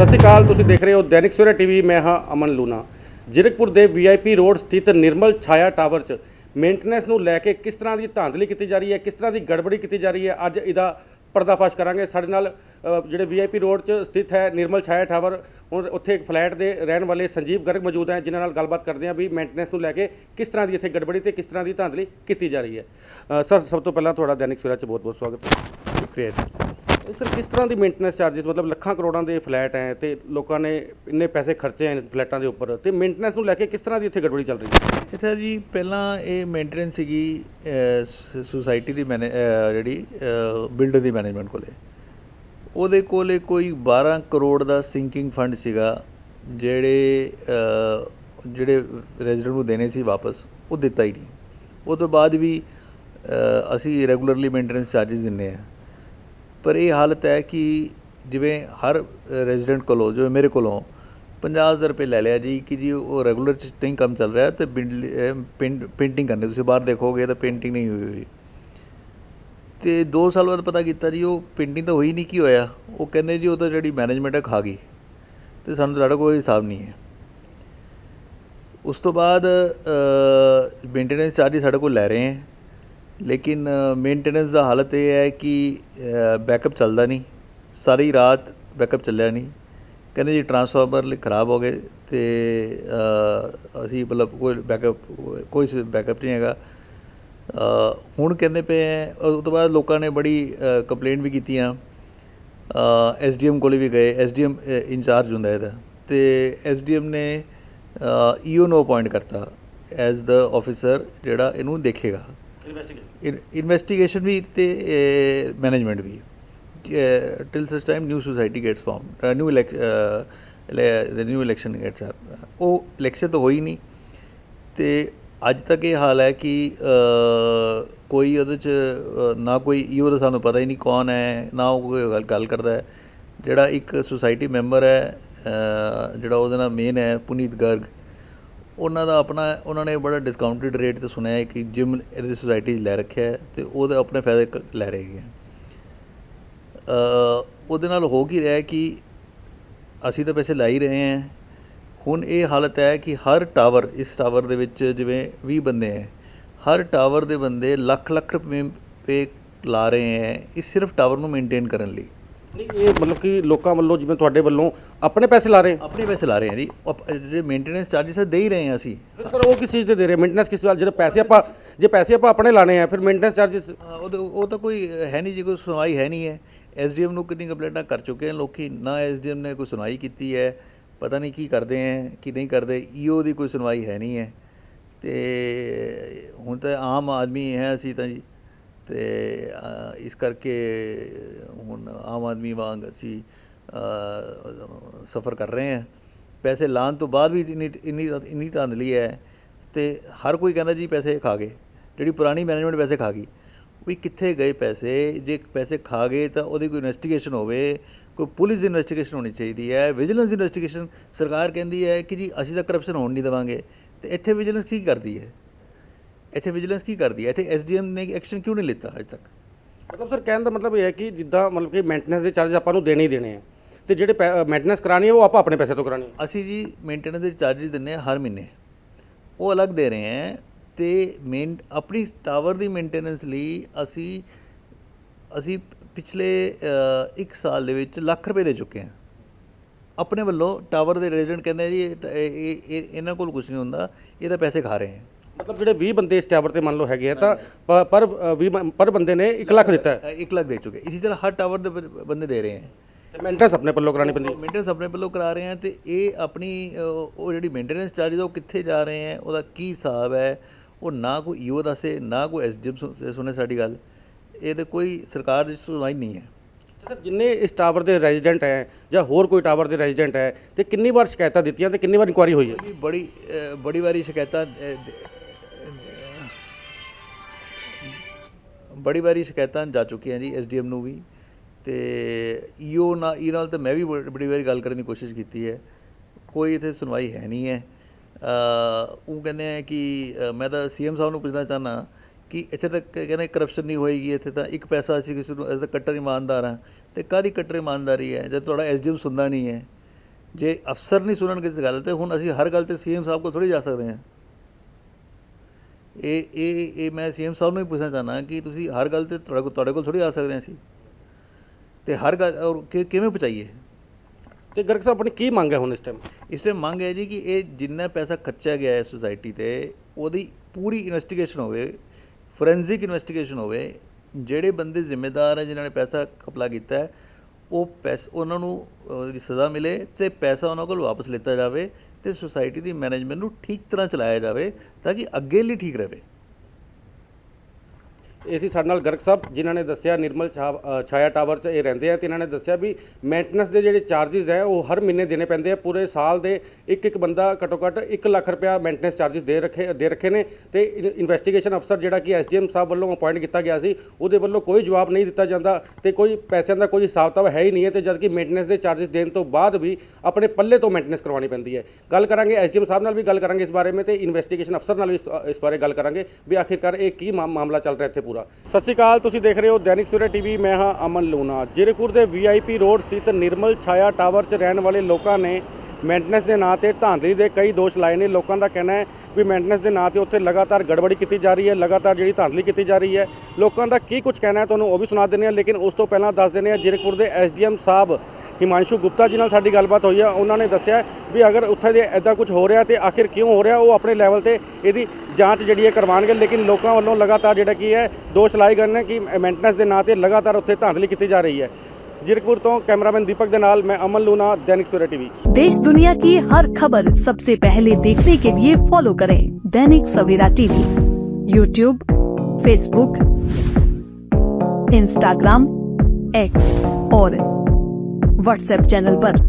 ਸਤਿ ਸ਼੍ਰੀ ਅਕਾਲ ਤੁਸੀਂ ਦੇਖ ਰਹੇ ਹੋ ਦੈਨਿਕ ਸਵੇਰਾ ਟੀਵੀ ਮੈਂ ਹਾਂ ਅਮਨ ਲੂਨਾ ਜ਼ਿਰਕਪੁਰ ਦੇ ਵੀਆਈਪੀ ਰੋਡ ਸਥਿਤ ਨਿਰਮਲ ਛਾਇਆ ਟਾਵਰ 'ਚ ਮੇਨਟੇਨੈਂਸ ਨੂੰ ਲੈ ਕੇ ਕਿਸ ਤਰ੍ਹਾਂ ਦੀ ਧਾਂਦਲੀ ਕੀਤੀ ਜਾ ਰਹੀ ਹੈ ਕਿਸ ਤਰ੍ਹਾਂ ਦੀ ਗੜਬੜੀ ਕੀਤੀ ਜਾ ਰਹੀ ਹੈ ਅੱਜ ਇਹਦਾ ਪਰਦਾਫਾਸ਼ ਕਰਾਂਗੇ। ਸਾਡੇ ਨਾਲ ਅ, ਜਿਹੜੇ ਵੀਆਈਪੀ ਰੋਡ 'ਚ ਸਥਿਤ ਹੈ ਨਿਰਮਲ ਛਾਇਆ ਟਾਵਰ ਹੁਣ ਉੱਥੇ ਇੱਕ ਫਲੈਟ ਦੇ ਰਹਿਣ ਵਾਲੇ ਸੰਜੀਵ ਗਰਗ ਮੌਜੂਦ ਹੈ ਜਿਨ੍ਹਾਂ ਨਾਲ ਗੱਲਬਾਤ ਕਰਦੇ ਹਾਂ ਵੀ ਮੇਨਟੇਨੈਂਸ ਨੂੰ ਲੈ ਕੇ ਕਿਸ ਤਰ੍ਹਾਂ ਦੀ ਇੱਥੇ ਗੜਬੜੀ ਤੇ ਕਿਸ ਤਰ੍ਹਾਂ ਦੀ ਧਾਂਦਲੀ ਕੀਤੀ ਜਾ ਰਹੀ ਹੈ। ਸਰ ਸਭ ਤੋਂ ਪਹਿਲਾਂ ਤੁਹਾਡਾ ਦੈਨਿਕ ਸਵੇਰਾ 'ਚ ਬਹੁਤ-ਬਹੁਤ ਸਵਾਗਤ ਹੈ। ਸ਼ੁਕਰੀਆ ਜੀ। ਸਰ ਕਿਸ ਤਰ੍ਹਾਂ ਦੀ ਮੇਨਟੇਨੈਂਸ ਚਾਰजेस ਮਤਲਬ ਲੱਖਾਂ ਕਰੋੜਾਂ ਦੇ ਫਲੈਟ ਹੈ ਤੇ ਲੋਕਾਂ ਨੇ ਇੰਨੇ ਪੈਸੇ ਖਰਚੇ ਹੈ ਫਲੈਟਾਂ ਦੇ ਉੱਪਰ। ਤੇ ਮੇਨਟੇਨੈਂਸ ਨੂੰ ਲੈ ਕੇ ਕਿਸ ਤਰ੍ਹਾਂ ਦੀ ਇੱਥੇ ਗੜਬੜੀ ਚੱਲ ਰਹੀ ਹੈ? ਇੱਥੇ ਜੀ ਪਹਿਲਾਂ ਇਹ ਮੇਨਟੇਨੈਂਸ ਸੀਗੀ ਸੁਸਾਇਟੀ ਦੀ ਮੈਨੇ ਜਿਹੜੀ ਬਿਲਡਰ ਦੀ ਮੈਨੇਜਮੈਂਟ ਕੋਲੇ। ਉਹਦੇ ਕੋਲੇ ਕੋਈ 12 ਕਰੋੜ ਦਾ ਸਿੰਕਿੰਗ ਫੰਡ ਸੀਗਾ, ਜਿਹੜੇ ਜਿਹੜੇ ਰੈਜ਼ੀਡੈਂਟ ਨੂੰ ਦੇਣੇ ਸੀ ਵਾਪਸ, ਉਹ ਦਿੱਤਾ ਹੀ ਨਹੀਂ। ਉਹ ਤੋਂ ਬਾਅਦ ਵੀ ਅਸੀਂ ਰੈਗੂਲਰਲੀ ਮੇਨਟੇਨੈਂਸ ਚਾਰजेस ਦਿੰਨੇ ਆ ਪਰ ਇਹ ਹਾਲਤ ਹੈ ਕਿ ਜਿਵੇਂ ਹਰ ਰੈਜ਼ੀਡੈਂਟ ਕੋਲੋਂ ਜਿਵੇਂ ਮੇਰੇ ਕੋਲੋਂ 50000 ਰੁਪਏ ਲੈ ਲਿਆ ਜੀ, ਕਿ ਜੀ ਉਹ ਰੈਗੂਲਰ ਚ ਨਹੀਂ ਕੰਮ ਚੱਲ ਰਿਹਾ ਤੇ ਪੇਂਟਿੰਗ ਕਰਨੀ, ਤੁਸੀਂ ਬਾਹਰ ਦੇਖੋਗੇ ਤਾਂ ਪੇਂਟਿੰਗ ਨਹੀਂ ਹੋਈ ਹੋਈ। ਤੇ 2 ਸਾਲ ਬਾਅਦ ਪਤਾ ਕੀਤਾ ਜੀ, ਉਹ ਪੇਂਟਿੰਗ ਤਾਂ ਹੋਈ ਨਹੀਂ, ਕੀ ਹੋਇਆ? ਉਹ ਕਹਿੰਦੇ ਜੀ, ਉਹ ਤਾਂ ਜਿਹੜੀ ਮੈਨੇਜਮੈਂਟ ਹੈ, ਖਾ ਗਈ। ਤੇ ਸਾਨੂੰ ਤਾਂ ਸਾਡਾ ਕੋਈ ਹਿਸਾਬ ਨਹੀਂ ਹੈ। ਉਸ ਤੋਂ ਬਾਅਦ ਮੇਨਟੇਨੈਂਸ ਚਾਰਜ ਸਾਡੇ ਕੋਲ ਲੈ ਰਹੇ ਹੈ। ਲੇਕਿਨ ਮੇਨਟੇਨੈਂਸ ਦਾ ਹਾਲਤ ਇਹ ਹੈ ਕਿ ਬੈਕਅਪ ਚੱਲਦਾ ਨਹੀਂ। ਸਾਰੀ ਰਾਤ ਬੈਕਅਪ ਚੱਲਿਆ ਨਹੀਂ। ਕਹਿੰਦੇ ਜੀ ਟਰਾਂਸਫਾਰਮਰ ਲਈ ਖਰਾਬ ਹੋ ਗਏ ਤੇ ਅਸੀਂ ਮਤਲਬ ਕੋਈ ਬੈਕਅਪ ਕੋਈ ਬੈਕਅਪ ਨਹੀਂ ਹੈਗਾ। ਹੁਣ ਕਹਿੰਦੇ ਪਏ ਹੈ ਉਸ ਤੋਂ ਬਾਅਦ ਲੋਕਾਂ ਨੇ ਬੜੀ ਕੰਪਲੇਂਟ ਵੀ ਕੀਤੀਆਂ। ਐਸਡੀਐਮ ਕੋਲੇ ਵੀ ਗਏ ਐਸਡੀਐਮ ਇੰਚਾਰਜ ਹੁੰਦਾ ਇਹਦਾ। ਤੇ ਐਸਡੀਐਮ ਨੇ ਈਓ ਨੂੰ ਅਪਾਇੰਟ ਕਰਤਾ ਐਜ਼ ਦਾ ਆਫੀਸਰ ਜਿਹੜਾ ਇਹਨੂੰ ਦੇਖੇਗਾ। ਇਨਵੈਸਟੀਗੇਸ਼ਨ ਵੀ ਤੇ ਮੈਨੇਜਮੈਂਟ ਵੀ। ਟਿਲ ਸਸ time new society gets form new ਇਲੈਕ the new election gets ਉਹ ਇਲੈਕਸ਼ਨ ਤਾਂ ਹੋਈ ਨਹੀਂ। ਤੇ ਅੱਜ ਤੱਕ ਇਹ ਹਾਲ ਹੈ ਕਿ ਕੋਈ ਉਹਦੇ ਚ ਨਾ ਕੋਈ ਈਓ ਦਾ ਸਾਨੂੰ ਪਤਾ ਹੀ ਨਹੀਂ ਕੌਣ ਹੈ, ਨਾ ਉਹ ਕੋਈ ਗੱਲ ਕਰਦਾ ਹੈ। ਜਿਹੜਾ ਇੱਕ ਸੁਸਾਇਟੀ ਮੈਂਬਰ ਹੈ ਜਿਹੜਾ ਉਹਦਾ ਨਾਮ ਮੇਨ ਹੈ, ਪੁਨੀਤ ਗਰਗ। ਉਹਨਾਂ ਦਾ ਆਪਣਾ, ਉਹਨਾਂ ਨੇ ਬੜਾ ਡਿਸਕਾਊਂਟਡ ਰੇਟ ਤੇ ਸੁਣਿਆ ਹੈ ਕਿ ਜਿਮ ਇਹਦੀ ਸੁਸਾਇਟੀ 'ਚ ਲੈ ਰੱਖਿਆ ਹੈ ਤੇ ਉਹਦੇ ਆਪਣੇ ਫਾਇਦੇ ਕ- ਲੈ ਰਹੇ ਹੈਗੇ ਅ ਉਹਦੇ ਨਾਲ ਹੋ ਕੀ ਰਿਹਾ ਕਿ ਅਸੀਂ ਤਾਂ ਪੈਸੇ ਲਾ ਹੀ ਰਹੇ ਹਾਂ। ਹੁਣ ਇਹ ਹਾਲਤ ਹੈ ਕਿ ਹਰ ਟਾਵਰ, ਇਸ ਟਾਵਰ ਦੇ ਵਿੱਚ ਜਿਵੇਂ 20 ਬੰਦੇ ਹੈ, ਹਰ ਟਾਵਰ ਦੇ ਬੰਦੇ ਲੱਖ ਲੱਖ ਰੁਪਏ ਪੇ ਲਾ ਰਹੇ ਹੈ ਇਸ ਸਿਰਫ ਟਾਵਰ ਨੂੰ ਮੇਨਟੇਨ ਕਰਨ ਲਈ। ਨਹੀਂ ਇਹ ਮਤਲਬ ਕਿ ਲੋਕਾਂ ਵੱਲੋਂ ਜਿਵੇਂ ਤੁਹਾਡੇ ਵੱਲੋਂ ਆਪਣੇ ਪੈਸੇ ਲਾ ਰਹੇ? ਆਪਣੇ ਪੈਸੇ ਲਾ ਰਹੇ ਹਾਂ ਜੀ। ਜਿਹੜੇ ਮੇਨਟੇਨੈਂਸ ਚਾਰजेस ਦੇ ਹੀ ਰਹੇ ਹਾਂ ਅਸੀਂ। ਫਿਰ ਉਹ ਕਿਸ ਚੀਜ਼ ਦੇ ਦੇ ਰਹੇ? ਮੇਨਟੇਨੈਂਸ ਕਿਸ ਵੱਲ ਜਿਹੜੇ ਪੈਸੇ ਆਪਾਂ ਜੇ ਪੈਸੇ ਆਪਾਂ ਆਪਣੇ ਲਾਣੇ ਆ ਫਿਰ ਮੇਨਟੇਨੈਂਸ ਚਾਰजेस ਹਾਂ, ਉਹ ਤਾਂ- ਕੋਈ ਹੈ ਨਹੀਂ ਜੀ ਕੋਈ ਸੁਣਵਾਈ ਹੈ ਨਹੀਂ ਹੈ। ਐਸਡੀਐਮ ਨੂੰ ਕਿੰਨੀ ਕੰਪਲੇਂਟਾਂ ਕਰ ਚੁੱਕੇ ਹਨ ਲੋਕੀ। ਨਾ ਐਸਡੀਐਮ ਨੇ ਕੋਈ ਸੁਣਵਾਈ ਕੀਤੀ ਹੈ ਪਤਾ ਨਹੀਂ ਕੀ ਕਰਦੇ ਹੈ ਕੀ ਨਹੀਂ ਕਰਦੇ। ਈਓ ਦੀ ਕੋਈ ਸੁਣਵਾਈ ਹੈ ਨਹੀਂ ਹੈ। ਤੇ ਹੁਣ ਤਾਂ ਆਮ ਆਦਮੀ ਹੈ ਅਸੀਂ ਤਾਂ ਜੀ। ਤੇ ਇਸ ਕਰਕੇ ਹੁਣ ਆਮ ਆਦਮੀ ਵਾਂਗ ਅਸੀਂ ਸਫਰ ਕਰ ਰਹੇ ਹਾਂ। ਪੈਸੇ ਲਾਣ ਤੋਂ ਬਾਅਦ ਵੀ ਇੰਨੀ ਇੰਨੀ ਇੰਨੀ ਧਾਂਦਲੀ ਹੈ ਤੇ ਹਰ ਕੋਈ ਕਹਿੰਦਾ ਜੀ ਪੈਸੇ ਖਾ ਗਏ। ਜਿਹੜੀ ਪੁਰਾਣੀ ਮੈਨੇਜਮੈਂਟ ਪੈਸੇ ਖਾ ਗਈ। ਵੀ ਕਿੱਥੇ ਗਏ ਪੈਸੇ? ਜੇ ਪੈਸੇ ਖਾ ਗਏ ਤਾਂ ਉਹਦੀ ਕੋਈ ਇਨਵੈਸਟੀਗੇਸ਼ਨ ਹੋਵੇ, ਕੋਈ ਪੁਲਿਸ ਇਨਵੈਸਟੀਗੇਸ਼ਨ ਹੋਣੀ ਚਾਹੀਦੀ ਹੈ ਵਿਜੀਲੈਂਸ ਇਨਵੈਸਟੀਗੇਸ਼ਨ ਸਰਕਾਰ ਕਹਿੰਦੀ ਹੈ ਕਿ ਜੀ ਅਸੀਂ ਤਾਂ ਕਰਪਸ਼ਨ ਹੋਣ ਨਹੀਂ ਦੇਵਾਂਗੇ। ਤੇ ਇੱਥੇ ਵਿਜੀਲੈਂਸ ਕੀ ਕਰਦੀ ਹੈ? ਇੱਥੇ ਵਿਜੀਲੈਂਸ ਕੀ ਕਰਦੀ ਹੈ? ਇੱਥੇ ਐਸਡੀਐਮ ਨੇ ਐਕਸ਼ਨ ਕਿਉਂ ਨਹੀਂ ਲਿੱਤਾ ਅਜੇ ਤੱਕ? ਮਤਲਬ ਸਰ ਕਹਿਣ ਦਾ ਮਤਲਬ ਇਹ ਹੈ ਕਿ ਜਿੱਦਾਂ ਮਤਲਬ ਕਿ ਮੇਨਟੇਨੈਂਸ ਦੇ ਚਾਰਜ ਆਪਾਂ ਨੂੰ ਦੇਣੇ ਹੀ ਦੇਣੇ ਆ। ਤੇ ਜਿਹੜੇ ਮੇਨਟੇਨੈਂਸ ਕਰਾਣੀ ਹੈ ਉਹ ਆਪਾਂ ਆਪਣੇ ਪੈਸੇ ਤੋਂ ਕਰਾਣੀ ਹੈ। ਅਸੀਂ ਜੀ ਮੇਨਟੇਨੈਂਸ ਦੇ ਚਾਰजेस ਦਿੰਨੇ ਹਰ ਮਹੀਨੇ। ਉਹ ਅਲੱਗ ਦੇ ਰਹੇ ਹੈ ਤੇ ਮੇਨ ਆਪਣੀ ਟਾਵਰ ਦੀ ਮੇਨਟੇਨੈਂਸ ਲਈ ਅਸੀਂ ਅਸੀਂ ਪਿਛਲੇ ਇੱਕ ਸਾਲ ਦੇ ਵਿੱਚ ਲੱਖ ਰੁਪਏ ਦੇ ਚੁੱਕੇ ਹਾਂ। ਆਪਣੇ ਵੱਲੋਂ ਟਾਵਰ ਦੇ ਰੈਜ਼ੀਡੈਂਟ ਕਹਿੰਦੇ ਜੀ ਇਹ ਇਹਨਾਂ ਕੋਲ ਕੁਝ ਨਹੀਂ ਹੁੰਦਾ ਇਹ ਤਾਂ ਪੈਸੇ ਖਾ ਰਹੇ ਹੈ। ਮਤਲਬ ਜਿਹੜੇ 20 ਬੰਦੇ ਇਸ ਟਾਵਰ ਤੇ ਮੰਨ ਲਓ ਹੈਗੇ ਆ ਤਾਂ ਪ- ਪਰ ਅ, 20 ਬੰ- ਪਰ ਬੰਦੇ ਨੇ 1 ਲੱਖ ਦਿੱਤਾ ਹੈ। 1 ਲੱਖ ਦੇ ਚੁੱਕੇ ਇਸੇ ਤਰ੍ਹਾਂ ਹਰ ਟਾਵਰ ਦੇ ਬ- ਬੰਦੇ ਦੇ ਰਹੇ ਹੈ ਤੇ ਮੇਨਟੇਨੈਂਸ ਆਪਣੇ ਪੱਲੋਂ ਕਰਾਣੀ ਪੈਂਦੀ ਹੈ। ਮੇਨਟੇਨੈਂਸ ਆਪਣੇ ਵੱਲੋਂ ਕਰਾ ਰਹੇ ਆ ਤੇ ਇਹ ਆਪਣੀ ਅ, ਉਹ ਜਿਹੜੀ ਮੇਨਟੇਨੈਂਸ ਚਾਰजेस ਉਹ ਕਿੱਥੇ ਜਾ ਰਹੇ ਆ ਉਹਦਾ ਕੀ ਹਿਸਾਬ ਹੈ ਉਹ ਨਾ ਕੋਈ ਈਓ ਦੱਸੇ ਨਾ ਕੋਈ ਐਸਡੀਐਮ ਸੁਣੇ ਸਾਡੀ ਗੱਲ। ਇਹ ਤੇ ਕੋਈ ਸਰਕਾਰ ਦੀ ਸੁਣਵਾਈ ਨਹੀਂ ਹੈ। ਤੇ ਸਰ ਜਿੰਨੇ ਇਸ ਟਾਵਰ ਦੇ ਰੈਜ਼ੀਡੈਂਟ ਹੈ ਜਾਂ ਹੋਰ ਕੋਈ ਟਾਵਰ ਦੇ ਰੈਜ਼ੀਡੈਂਟ ਹੈ ਤੇ ਕਿੰਨੀ ਵਾਰ ਸ਼ਿਕਾਇਤਾਂ ਦਿੱਤੀਆਂ ਤੇ ਕਿੰਨੀ ਵਾਰ ਇਨਕੁਆਰੀ ਹੋਈ ਹੈ? ਬੜੀ ਅ, ਬੜੀ ਵਾਰੀ ਸ਼ਿਕਾਇਤਾਂ ਅ, ਦ- ਬੜੀ ਵਾਰੀ ਸ਼ਿਕਾਇਤਾਂ ਜਾ ਚੁੱਕੀਆਂ ਜੀ ਐਸਡੀਐਮ ਨੂੰ ਵੀ ਤੇ ਈਓ ਨਾਲ ਈ ਨਾਲ ਤਾਂ ਮੈਂ ਵੀ ਬੜ- ਬੜੀ ਵਾਰੀ ਗੱਲ ਕਰਨ ਦੀ ਕੋਸ਼ਿਸ਼ ਕੀਤੀ ਹੈ। ਕੋਈ ਇੱਥੇ ਸੁਣਵਾਈ ਹੈ ਨਹੀਂ ਹੈ। ਉਹ ਕਹਿੰਦੇ ਆ ਕਿ ਮੈਂ ਤਾਂ ਸੀਐਮ ਸਾਹਿਬ ਨੂੰ ਪੁੱਛਣਾ ਚਾਹਨਾ ਕਿ ਇੱਥੇ ਤੱਕ ਕਹਿੰਦੇ ਕਰਪਸ਼ਨ ਨਹੀਂ ਹੋਏਗੀ, ਇੱਥੇ ਤਾਂ ਇੱਕ ਪੈਸਾ ਅਸੀਂ ਕਿਸੇ ਨੂੰ ਐਜ਼ ਦਾ ਕੱਟਰ ਇਮਾਨਦਾਰ ਹਾਂ। ਤੇ ਕਾਦੀ ਕੱਟਰ ਇਮਾਨਦਾਰੀ ਹੈ? ਜਦ ਤੁਹਾਡਾ ਐਸਡੀਐਮ ਸੁਣਦਾ ਨਹੀਂ ਹੈ। ਜੇ ਅਫਸਰ ਨਹੀਂ ਸੁਣਨ ਕਿਸੇ ਗੱਲ ਤੇ, ਹੁਣ ਅਸੀਂ ਹਰ ਗੱਲ ਤੇ ਸੀਐਮ ਸਾਹਿਬ ਕੋਲ ਥੋੜੀ ਜਾ ਸਕਦੇ ਹਾਂ। ਇਹ ਇਹ ਇਹ ਮੈਂ ਸੀਐਮ ਸਾਹਿਬ ਨੂੰ ਹੀ ਪੁੱਛਣਾ ਚਾਹਨਾ ਕਿ ਤੁਸੀਂ ਹਰ ਗੱਲ ਤੇ ਤੁਹਾਡੇ ਕੋਲ ਤੁਹਾਡੇ ਕੋਲ ਥੋੜੀ ਆ ਸਕਦੇ ਅਸੀਂ। ਤੇ ਹਰ ਗੱਲ ਔਰ ਕਿਵੇਂ ਪਹੁੰਚਾਈਏ? ਤੇ ਗਰਗ ਸਾਹਿਬ ਆਪਣੀ ਕੀ ਮੰਗ ਹੈ ਹੁਣ ਇਸ ਟਾਈਮ ਇਸ ਟਾਈਮ ਮੰਗ ਹੈ ਜੀ ਕਿ ਇਹ ਜਿੰਨਾ ਪੈਸਾ ਖਰਚਿਆ ਗਿਆ ਹੈ ਸੁਸਾਇਟੀ ਤੇ ਉਹਦੀ ਪੂਰੀ ਇਨਵੈਸਟੀਗੇਸ਼ਨ ਹੋਵੇ ਫੋਰੈਂਸਿਕ ਇਨਵੈਸਟੀਗੇਸ਼ਨ ਹੋਵੇ ਜਿਹੜੇ ਬੰਦੇ ਜ਼ਿੰਮੇਦਾਰ ਹੈ ਜਿਨ੍ਹਾਂ ਨੇ ਪੈਸਾ ਖਪਲਾ ਕੀਤਾ ਹੈ ਉਹ ਪੈਸ ਉਹਨਾਂ ਨੂੰ ਉਹਦੀ ਸਜ਼ਾ ਮਿਲੇ ਤੇ ਪੈਸਾ ਉਹਨਾਂ ਕੋਲ ਵਾਪਸ ਲਿੱਤਾ ਜਾਵੇ ਤੇ ਸੁਸਾਇਟੀ ਦੀ ਮੈਨੇਜਮੈਂਟ ਨੂੰ ਠੀਕ ਤਰ੍ਹਾਂ ਚਲਾਇਆ ਜਾਵੇ ਤਾਂ ਕਿ ਅੱਗੇ ਲਈ ਠੀਕ ਰਹੇ। ਇਹ ਸੀ ਸਾਡੇ ਨਾਲ ਗਰਗ ਸਾਹਿਬ, ਜਿਨ੍ਹਾਂ ਨੇ ਦੱਸਿਆ ਨਿਰਮਲ ਛਾਇਆ ਟਾਵਰ 'ਚ ਇਹ ਰਹਿੰਦੇ ਆ ਤੇ ਇਹਨਾਂ ਨੇ ਦੱਸਿਆ ਵੀ ਮੇਨਟੇਨੈਂਸ ਦੇ ਜਿਹੜੇ ਚਾਰजेस ਹੈ, ਉਹ ਹਰ ਮਹੀਨੇ ਦੇਣੇ ਪੈਂਦੇ ਆ। ਪੂਰੇ ਸਾਲ ਦੇ ਇੱਕ ਇੱਕ ਬੰਦਾ ਘਟੋ ਘਟ 1 ਲੱਖ ਰੁਪਿਆ ਮੇਨਟੇਨੈਂਸ ਚਾਰजेस ਦੇ ਰੱਖੇ ਦੇ ਰੱਖੇ ਨੇ ਤੇ ਇਨਵੈਸਟੀਗੇਸ਼ਨ ਅਫਸਰ ਜਿਹੜਾ ਕਿ ਐਸਡੀਐਮ ਸਾਹਿਬ ਵੱਲੋਂ ਅਪਾਇੰਟ ਕੀਤਾ ਗਿਆ ਸੀ, ਉਹਦੇ ਵੱਲੋਂ ਕੋਈ ਜਵਾਬ ਨਹੀਂ ਦਿੱਤਾ ਜਾਂਦਾ ਤੇ ਕੋਈ ਪੈਸਿਆਂ ਦਾ ਕੋਈ ਹਿਸਾਬ ਕਿਤਾਬ ਹੈ ਹੀ ਨਹੀਂ ਹੈ ਤੇ ਜਦਕਿ ਮੇਨਟੇਨੈਂਸ ਦੇ ਚਾਰजेस ਦੇਣ ਤੋਂ ਬਾਅਦ ਵੀ ਆਪਣੇ ਪੱਲੇ ਤੋਂ ਮੇਨਟੇਨੈਂਸ ਕਰਵਾਉਣੀ ਪੈਂਦੀ ਹੈ। ਗੱਲ ਕਰਾਂਗੇ ਐਸਡੀਐਮ ਸਾਹਿਬ ਨਾਲ ਵੀ, ਗੱਲ ਕਰਾਂਗੇ ਇਸ ਬਾਰੇ ਵਿੱਚ ਤੇ ਇਨਵੈਸਟੀਗੇਸ਼ਨ ਅਫਸਰ ਨਾਲ ਵੀ ਇਸ ਬਾਰੇ ਗੱਲ ਕਰਾਂਗੇ ਵੀ ਆਖਿਰਕਾਰ ਇਹ ਕੀ ਮਾਮਲਾ ਚੱਲ ਰਿਹਾ ਇੱਥੇ ਪੂਰਾ। ਸਤਿ ਸ਼੍ਰੀ ਅਕਾਲ, ਤੁਸੀਂ ਦੇਖ ਰਹੇ ਹੋ ਦੈਨਿਕ ਸਵੇਰਾ ਟੀਵੀ, ਮੈਂ ਹਾਂ ਅਮਨ ਲੂਨਾ ਜੀਰਕਪੁਰ ਦੇ ਵੀਆਈਪੀ ਰੋਡ ਸਥਿਤ ਨਿਰਮਲ ਛਾਇਆ ਟਾਵਰ 'ਚ ਰਹਿਣ ਵਾਲੇ ਲੋਕਾਂ ਨੇ ਮੇਨਟੇਨੈਂਸ ਦੇ ਨਾਂ ਤੇ ਧਾਂਦਲੀ ਦੇ ਕਈ ਦੋਸ਼ ਲਾਏ ਨੇ। ਲੋਕਾਂ ਦਾ ਕਹਿਣਾ ਹੈ ਵੀ ਮੇਨਟੇਨੈਂਸ ਦੇ ਨਾਂ ਤੇ ਉੱਥੇ ਲਗਾਤਾਰ ਗੜਬੜੀ ਕੀਤੀ ਜਾ ਰਹੀ ਹੈ, ਲਗਾਤਾਰ ਜਿਹੜੀ ਧਾਂਦਲੀ ਕੀਤੀ ਜਾ ਰਹੀ ਹੈ। ਲੋਕਾਂ ਦਾ ਕੀ ਕੁਝ ਕਹਿਣਾ ਹੈ, ਤੁਹਾਨੂੰ ਉਹ ਵੀ ਸੁਣਾ ਦਿੰਦੇ ਹਾਂ, ਲੇਕਿਨ ਉਸ ਤੋਂ ਪਹਿਲਾਂ ਦੱਸ ਦਿੰਦੇ ਹਾਂ, ਜੀਰਕਪੁਰ ਦੇ ਐਸਡੀਐਮ ਸਾਹਿਬ ਹਿਮਾਂਸ਼ੂ ਗੁਪਤਾ ਜੀ ਨਾਲ ਸਾਡੀ ਗੱਲਬਾਤ ਹੋਈ ਆ ਉਹਨਾਂ ਨੇ ਦੱਸਿਆ ਵੀ ਅਗਰ ਉੱਥੇ ਦੇ ਐਦਾਂ ਕੁਝ ਹੋ ਰਿਹਾ ਤੇ ਆਖਿਰ ਕਿਉਂ ਹੋ ਰਿਹਾ ਉਹ ਆਪਣੇ ਲੈਵਲ ਤੇ ਇਹਦੀ ਜਾਂਚ ਜਿਹੜੀ ਹੈ ਕਰਵਾਉਣਗੇ ਲੇਕਿਨ ਲੋਕਾਂ ਵੱਲੋਂ ਲਗਾਤਾਰ ਜਿਹੜਾ ਕੀ ਹੈ ਦੋਸ਼ ਲਾਏ ਗਏ ਨੇ ਕਿ ਮੇਨਟੇਨੈਂਸ ਦੇ ਨਾਂ ਤੇ ਲਗਾਤਾਰ ਉੱਥੇ ਧਾਂਦਲੀ ਕੀਤੀ ਜਾ ਰਹੀ ਹੈ ਜੀਰਕਪੁਰ ਤੋਂ ਕੈਮਰਾਮੈਨ ਦੀਪਕ ਦੇ ਨਾਲ ਮੈਂ ਅਮਨ ਲੂਨਾ ਦੈਨਿਕ ਸਵੇਰਾ ਟੀਵੀ देश दुनिया की हर खबर सबसे पहले देखने के लिए फॉलो करें Dainik Savera TV YouTube Facebook Instagram X और व्हाट्सएप चैनल पर।